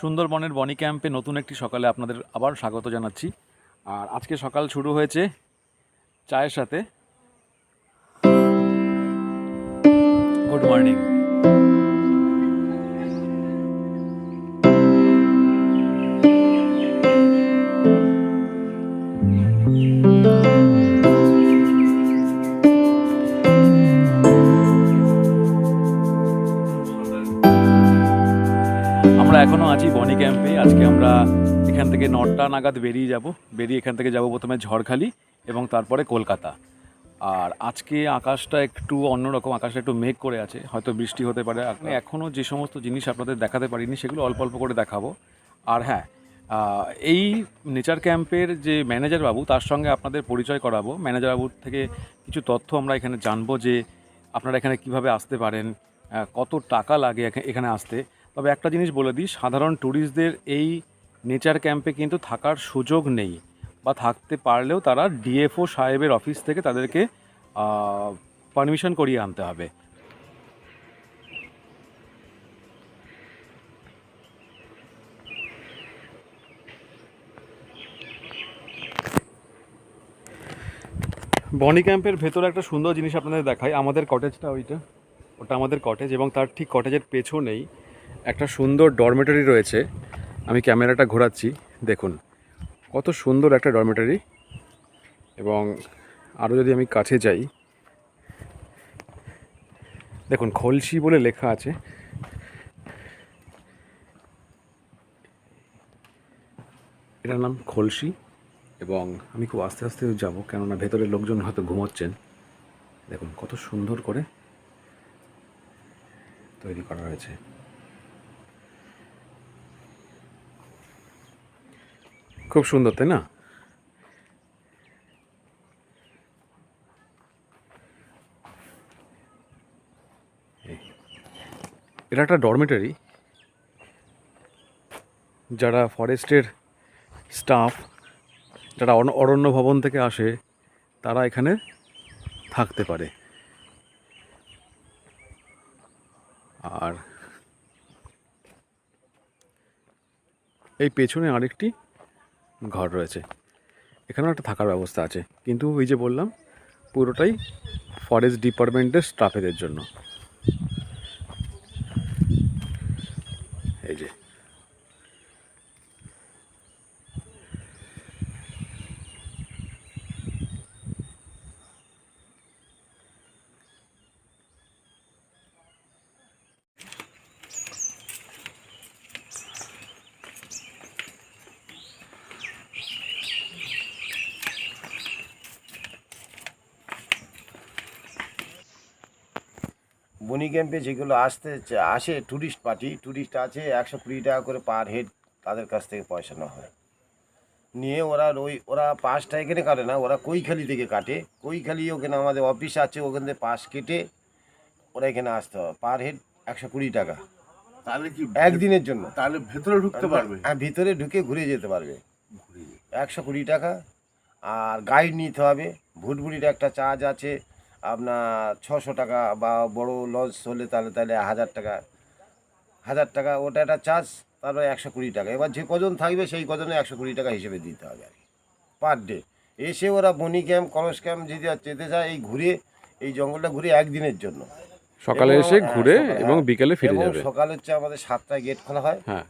সুন্দরবনের বনি ক্যাম্পে নতুন একটি সকালে আপনাদের আবার স্বাগত জানাচ্ছি। আর আজকে সকাল শুরু হয়েছে চায়ের সাথে। Good morning. আমরা এখনও আছি বনি ক্যাম্পে। আজকে আমরা এখান থেকে নটা নাগাদ বেরিয়ে যাব। বেরিয়ে এখান থেকে যাব প্রথমে ঝড়খালি এবং তারপরে কলকাতা। আর আজকে আকাশটা একটু অন্যরকম, আকাশটা একটু মেঘ করে আছে। হয়তো বৃষ্টি হতে পারে। আপনি এখনও যে সমস্ত জিনিস আপনাদের দেখাতে পারিনি, সেগুলো অল্প অল্প করে দেখাবো। আর হ্যাঁ এই নেচার ক্যাম্পের যে ম্যানেজার বাবু, তার সঙ্গে আপনাদের পরিচয় করাবো। ম্যানেজার বাবুর থেকে কিছু তথ্য আমরা এখানে জানব যে আপনারা এখানে কীভাবে আসতে পারেন কত টাকা লাগে এখানে আসতে। তবে একটা জিনিস বলে দিই, সাধারণ ট্যুরিস্টদের এই নেচার ক্যাম্পে কিন্তু থাকার সুযোগ নেই বা থাকতে পারলেও তারা ডিএফও সাহেবের অফিস থেকে তাদেরকে পারমিশন করিয়ে আনতে হবে। বনি ক্যাম্পের ভেতরে একটা সুন্দর জিনিস আপনাদের দেখাই। আমাদের কটেজটা ওইটা, ওটা আমাদের কটেজ এবং তার ঠিক কটেজের পেছনেই একটা সুন্দর ডরমেটারি রয়েছে। আমি ক্যামেরাটা ঘোরাচ্ছি, দেখুন। কত সুন্দর একটা ডরমেটারি এবং আরও যদি আমি কাছে যাই, দেখুন, খলসি বলে লেখা আছে। এটার নাম খলসি, এবং আমি খুব আস্তে আস্তে যাব, কেননা ভেতরের লোকজন হয়তো ঘুমোচ্ছেন। দেখুন, কত সুন্দর করে তৈরি করা হয়েছে। খুব সুন্দর, তাই না? এটা একটা ডরমেটারি যারা ফরেস্টের স্টাফ যারা অরণ্য ভবন থেকে আসে, তারা এখানে থাকতে পারে। আর এই পেছনে আরেকটি ঘর রয়েছে। এখানেও একটা থাকার ব্যবস্থা আছে। কিন্তু ওই যে বললাম, পুরোটাই ফরেস্ট ডিপার্টমেন্টের স্টাফেদের জন্য। এই যে। বনি ক্যাম্পে যেগুলো আসতে আসে ট্যুরিস্ট পার্টি ট্যুরিস্ট আছে একশো কুড়ি টাকা করে পার হেড তাদের কাছ থেকে পয়সা নেওয়া হয়। নিয়ে ওরা ওই ওরা পাসটা এখানে কাটে না ওরা কৈখালি থেকে কাটে। কৈখালি ওখানে আমাদের অফিস আছে ওখান থেকে পাস কেটে ওরা এখানে আসতে হবে পার হেড একশো কুড়ি টাকা। তাহলে কি একদিনের জন্য। তাহলে ভেতরে ঢুকতে পারবে? হ্যাঁ ভিতরে ঢুকে ঘুরে যেতে পারবে। একশো কুড়ি টাকা। আর গাইড নিতে হবে। ভুটভুটির একটা চার্জ আছে। আপনার ছশো টাকা বা বড় লঞ্চ হলে তাহলে তাহলে হাজার টাকা। হাজার টাকা ওটা একটা চার্জ তারপরে একশো কুড়ি টাকা। এবার যে কজন থাকবে সেই কজনে একশো কুড়ি টাকা হিসেবে দিতে হবে আর কি পার ডে এসে ওরা বনি ক্যাম্প কলস ক্যাম্প যদি যেতে চায় এই ঘুরে এই জঙ্গলটা ঘুরে একদিনের জন্য। সকালে এসে হ্যাঁ, ঘুরে এবং হ্যাঁ। বিকেলে ফিরে এবং যাবে। সকাল হচ্ছে আমাদের সাতটায় গেট খোলা হয়। হ্যাঁ।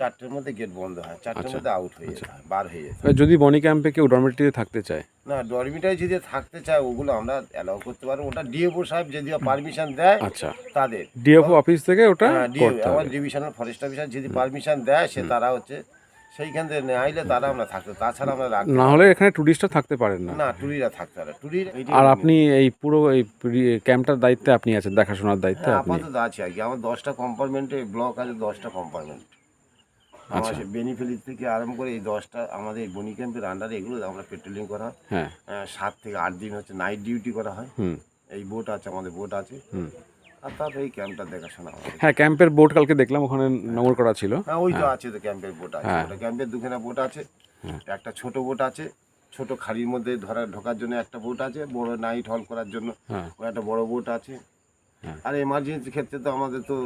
চারটের মধ্যে গেট বন্ধ হয়। চারটের আচ্ছা, মধ্যে আউট হয়ে যায় বার হয়ে যায়। যদি বনি ক্যাম্পে কেউ ডরমেটরিতে থাকতে চায় না ডরমিটারি যদি থাকতে চায় ওগুলো আমরা অ্যালাউ করতে পারব। ওটা ডিএফও সাহেব যদি পারমিশন দেয় আচ্ছা। তাদের। ডিএফও অফিস থেকে ওটা আমার ডিভিশনাল ফরেস্ট অফিসার যদি পারমিশন দেয় সে তারা হচ্ছে সেইখান থেকে নিয়ে আইলে তারা আমরা থাকতে তাছাড়া আমরা না হলে এখানে টুরিস্টরা থাকতে পারেন না। না টুরিরা থাকতে পারে। টুরির আর আপনি এই পুরো এই ক্যাম্পটার দায়িত্বে আপনি আছেন দেখাশোনার দায়িত্বে হ্যাঁ, আপনি? আপাতত আছে আর কি। আমার দশটা কম্পার্টমেন্টে ব্লক আছে দশটা কম্পার্টমেন্ট আমার আচ্ছা। বেনিফিট থেকে আরম্ভ করে এই দশটা আমাদের বনি ক্যাম্পের আন্ডারে এগুলো আমরা পেট্রোলিং করা হয়। হ্যাঁ। সাত থেকে আট দিন হচ্ছে নাইট ডিউটি করা হয়। এই বোট আছে আমাদের বোট আছে। আর তারপরে এই ক্যাম্পটা দেখাশোনা হ্যাঁ। ক্যাম্পের বোর্ড কালকে দেখলাম ওখানে নোংর করা ছিল। হ্যাঁ ওই তো আছে তো ক্যাম্পের বোট আছে। হ্যাঁ। ওটা ক্যাম্পের দুখানা বোট আছে। হ্যাঁ। একটা ছোট বোট আছে। ছোট খাড়ির মধ্যে ধরা ঢোকার জন্য একটা বোট আছে। বড় নাইট হল করার জন্য হ্যাঁ। একটা বড় বোট আছে। হ্যাঁ। আর এমার্জেন্সি ক্ষেত্রে তো আমাদের তো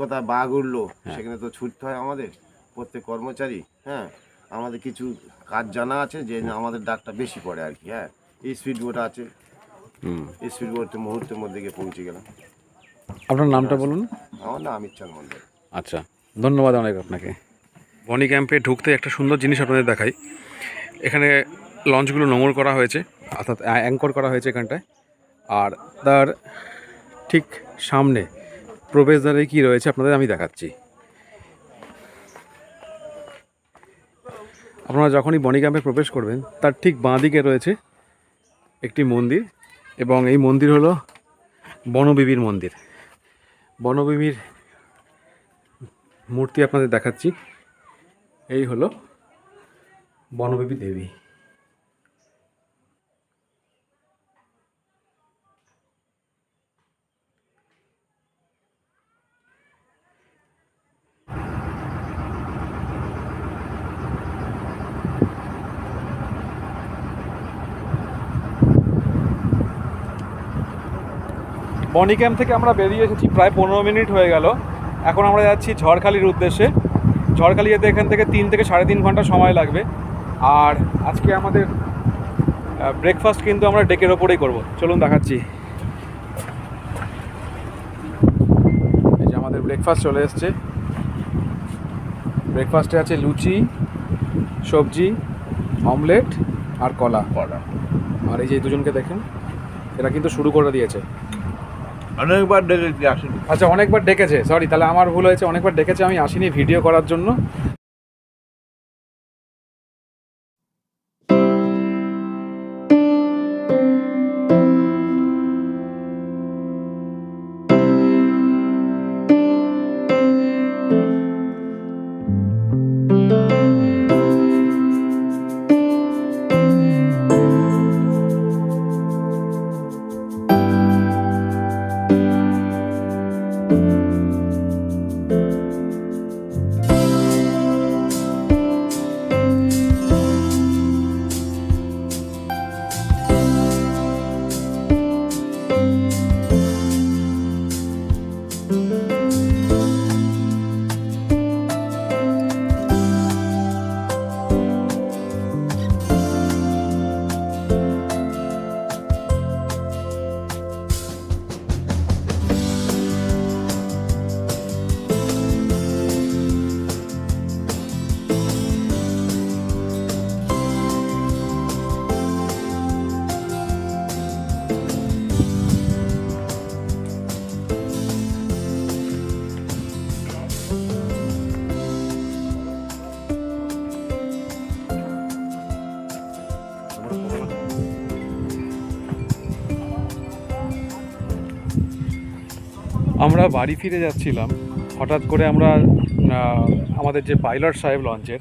কোথায় বাঘ উঠল হ্যাঁ। সেখানে তো ছুটতে হয় আমাদের। প্রত্যেক কর্মচারী হ্যাঁ আমাদের কিছু কাজ জানা আছে যে আমাদের ডাকটা বেশি পড়ে আর কি হ্যাঁ এই স্পিড বোট আছে। হুম। স্পিড বোটে মুহূর্তের মধ্যে গিয়ে পৌঁছে গেলাম। আপনার নামটা বলুন। আমার না অমিত চাঁদ মন্ডল আচ্ছা ধন্যবাদ অনেক আপনাকে। বনি ক্যাম্পে ঢুকতে একটা সুন্দর জিনিস আপনাদের দেখাই। এখানে লঞ্চগুলো নোংর করা হয়েছে অর্থাৎ অ্যাঙ্কর করা হয়েছে এখানটায়। আর তার ঠিক সামনে প্রবেশদ্বারে কি রয়েছে আপনাদের আমি দেখাচ্ছি। আপনারা যখনই বনি প্রবেশ করবেন, তার ঠিক বাঁ দিকে রয়েছে একটি মন্দির এবং এই মন্দির হলো বনবিবির মন্দির। বনবিবির মূর্তি আপনাদের দেখাচ্ছি। এই হলো বনবিবি দেবী। বনি ক্যাম্প থেকে আমরা বেরিয়ে এসেছি প্রায় পনেরো মিনিট হয়ে গেল। এখন আমরা যাচ্ছি ঝড়খালির উদ্দেশ্যে। ঝড়খালি যেতে এখান থেকে তিন থেকে সাড়ে তিন ঘণ্টা সময় লাগবে। আর আজকে আমাদের ব্রেকফাস্ট কিন্তু আমরা ডেকের ওপরেই করব। চলুন দেখাচ্ছি। এই যে আমাদের ব্রেকফাস্ট চলে এসছে। ব্রেকফাস্টে আছে লুচি সবজি অমলেট আর কলা। করা আর এই যে দুজনকে দেখেন এরা কিন্তু শুরু করে দিয়েছে। অনেকবার ডেকেছি, আসেনি। আচ্ছা অনেকবার ডেকেছে সরি তাহলে আমার ভুল হয়েছে, অনেকবার ডেকেছে, আমি আসিনি ভিডিও করার জন্য। আমরা বাড়ি ফিরে যাচ্ছিলাম। হঠাৎ করে আমরা আমাদের যে পাইলট সাহেব লঞ্চের,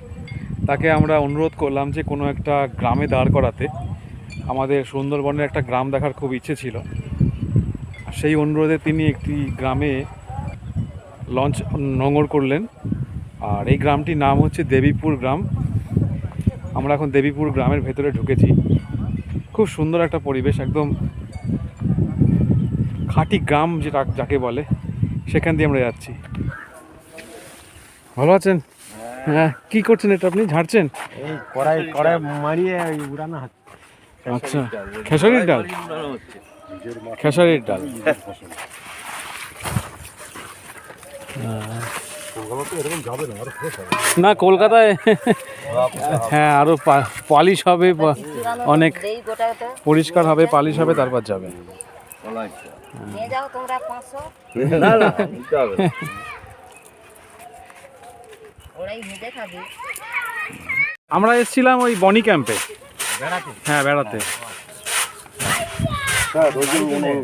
তাকে আমরা অনুরোধ করলাম যে কোনো একটা গ্রামে দাঁড় করাতে। আমাদের সুন্দরবনের একটা গ্রাম দেখার খুব ইচ্ছে ছিল। সেই অনুরোধে তিনি একটি গ্রামে লঞ্চ নোঙর করলেন। আর এই গ্রামটির নাম হচ্ছে দেবীপুর গ্রাম। আমরা এখন দেবীপুর গ্রামের ভেতরে ঢুকেছি। খুব সুন্দর একটা পরিবেশ, একদম খাঁটি গ্রাম যেটা যাকে বলে। সেখান দিয়ে আমরা যাচ্ছি। ভালো আছেন? হ্যাঁ কি করছেন এটা আপনি? ঝাড়ছেন? কড়াই কড়াই মারিয়ে উড়ানো আচ্ছা খেসারির ডাল? খেসারির ডাল। না কলকাতায় হ্যাঁ আরও পালিশ হবে অনেক পরিষ্কার হবে পালিশ হবে তারপর যাবে। নিয়ে যাও তোমরা পাঁচশো। ওরাই হেঁটে খাবে। আমরা এসেছিলাম ওই বনি ক্যাম্পে। হ্যাঁ বেড়াতে। হ্যাঁ রোজের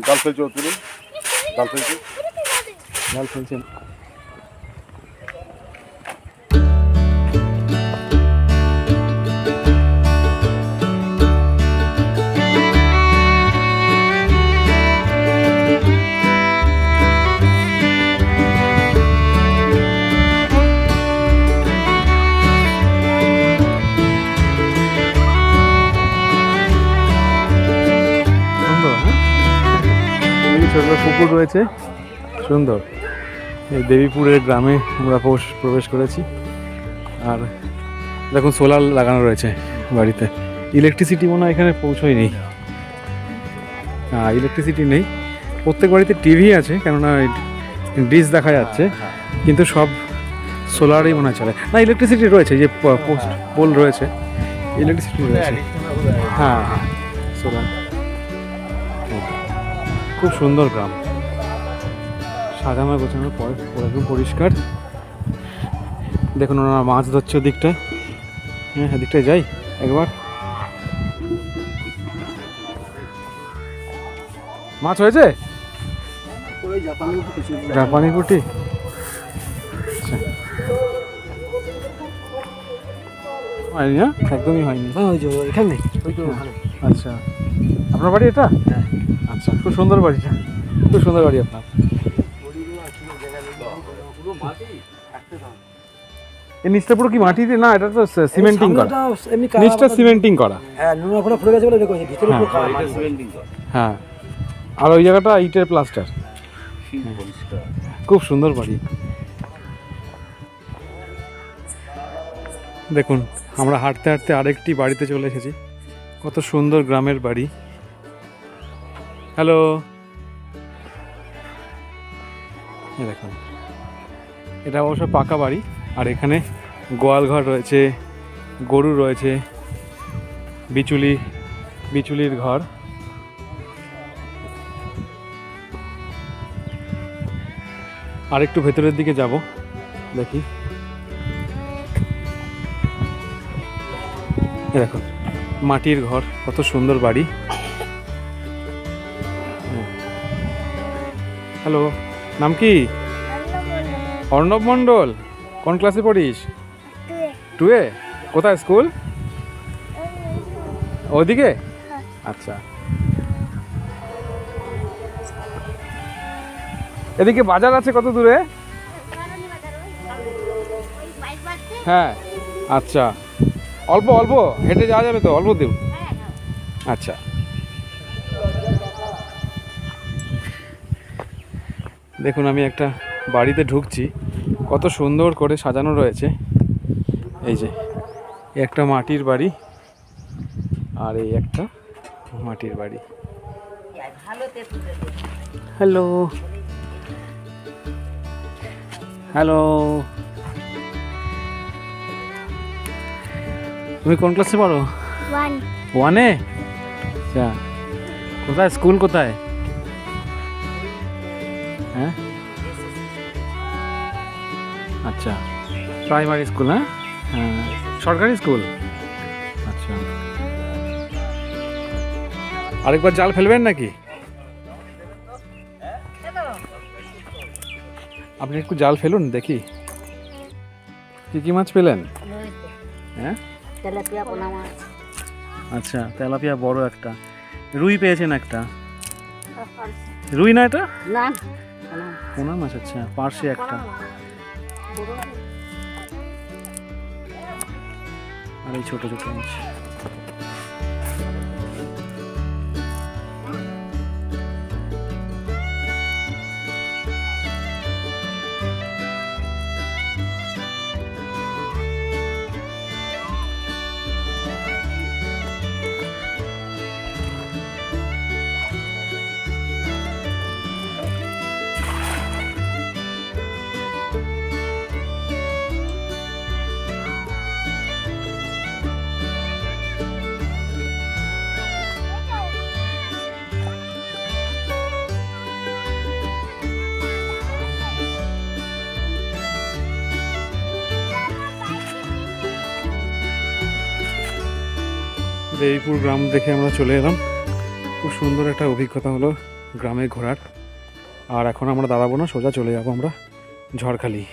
গাল চৌধুরী। তুমি গাল ছোট পুকুর রয়েছে। সুন্দর। এই দেবীপুরের গ্রামে আমরা প্রবেশ প্রবেশ করেছি। আর দেখুন, সোলার লাগানো রয়েছে বাড়িতে। ইলেকট্রিসিটি মনে হয় এখানে পৌঁছয়নি। হ্যাঁ ইলেকট্রিসিটি নেই। প্রত্যেক বাড়িতে টিভি আছে, কেননা ডিশ দেখা যাচ্ছে। কিন্তু সব সোলারই মনে হয় চলে। না, ইলেকট্রিসিটি রয়েছে যে পোস্ট পোল রয়েছে। ইলেকট্রিসিটি রয়েছে। হ্যাঁ হ্যাঁ। সোলার। খুব সুন্দর গ্রাম। সাজানো গোছানোর পর পুরো একদম পরিষ্কার। দেখুন ওনারা মাছ ধরছে ওদিকটা। হ্যাঁ এদিকটায় যাই একবার। মাছ হয়েছে? জাপানি পুটি আচ্ছা। হয়নি না একদমই হয়নি। এখানে আচ্ছা। আপনার বাড়ি এটা? আচ্ছা খুব সুন্দর বাড়িটা। খুব সুন্দর বাড়ি আপনার। এই নিচটা পুরো কি মাটিতে না এটা তো সিমেন্টিং করা নিচটা সিমেন্টিং করা। হ্যাঁ নোনা ফোনা পড়ে গেছে বলে এটা ভিতরে পুরো হ্যাঁ। হ্যাঁ। আর ওই জায়গাটা ইটের প্লাস্টার। খুব সুন্দর বাড়ি। দেখুন আমরা হাঁটতে হাঁটতে আরেকটি বাড়িতে চলে এসেছি। কত সুন্দর গ্রামের বাড়ি। হ্যালো দেখুন। এটা অবশ্য পাকা বাড়ি, আর এখানে গোয়াল ঘর রয়েছে, গরু রয়েছে, বিচুলি, বিচুলির ঘর। আর একটু ভেতরের দিকে যাব, দেখি। দেখো মাটির ঘর কত সুন্দর বাড়ি। হ্যালো নাম কি? অর্ণব মণ্ডল কোন ক্লাসে পড়িস? টুয়ে। কোথায় স্কুল? ওদিকে আচ্ছা। এদিকে বাজার আছে কত দূরে? হ্যাঁ আচ্ছা। অল্প অল্প? হেঁটে যাওয়া যাবে তো? অল্প দূর আচ্ছা। দেখুন আমি একটা বাড়িতে ঢুকছি। কত সুন্দর করে সাজানো রয়েছে। এই যে একটা মাটির বাড়ি আর এই একটা মাটির বাড়ি। হ্যালো। হ্যালো। তুমি কোন ক্লাসে পড়ো? ওয়ান আচ্ছা। কোথায়? স্কুল কোথায়? হ্যাঁ? আচ্ছা। প্রাইমারি স্কুল হ্যাঁ? হ্যাঁ। সরকারি স্কুল আচ্ছা। আরেকবার জাল ফেলবেন নাকি? আপনি একটু জাল ফেলুন দেখি। কি কি মাছ পেলেন? হ্যাঁ? তেলাপিয়া পোনা মাছ আচ্ছা তেলাপিয়া বড় একটা। রুই পেয়েছেন একটা। রুই না এটা? না। পোনা মাছ আচ্ছা পার্শে একটা। আর এই ছোট ছোট মাছ। দেবীপুর গ্রাম দেখে আমরা চলে এলাম। খুব সুন্দর একটা অভিজ্ঞতা হলো গ্রামে ঘোরার। আর এখন আমরা দাঁড়াবো না, সোজা চলে যাব আমরা ঝড়খালি।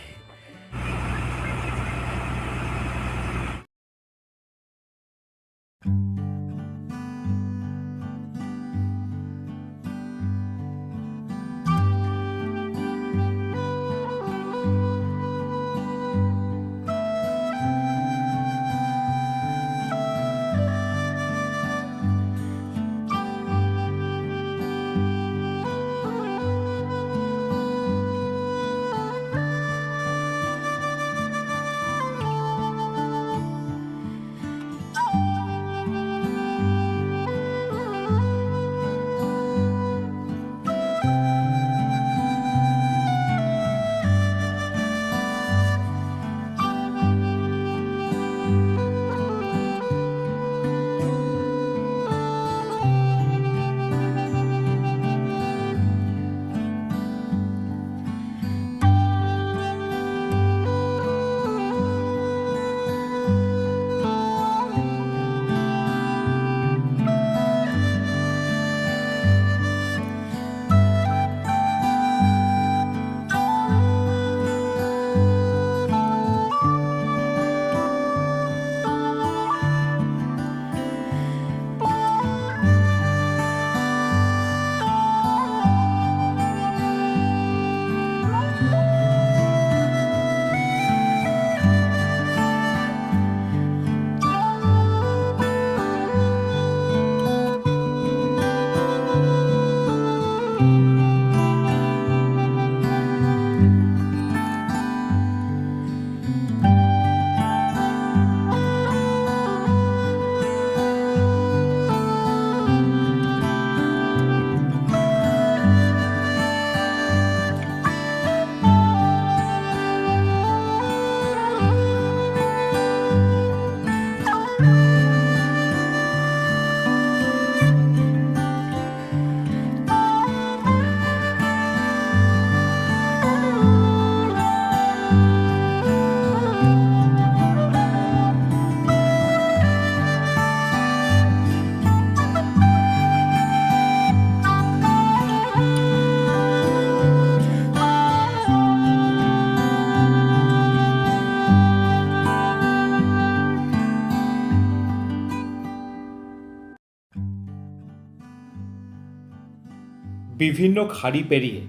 বিভিন্ন খাড়ি পেরিয়ে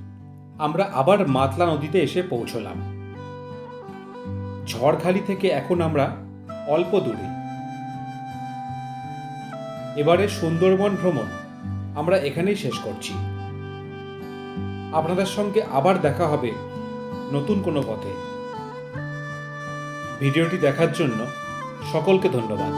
আমরা আবার মাতলা নদীতে এসে পৌঁছলাম। ঝড়খালি থেকে এখন আমরা অল্প দূরে। এবারে সুন্দরবন ভ্রমণ আমরা এখানেই শেষ করছি। আপনাদের সঙ্গে আবার দেখা হবে নতুন কোনো পথে। ভিডিওটি দেখার জন্য সকলকে ধন্যবাদ।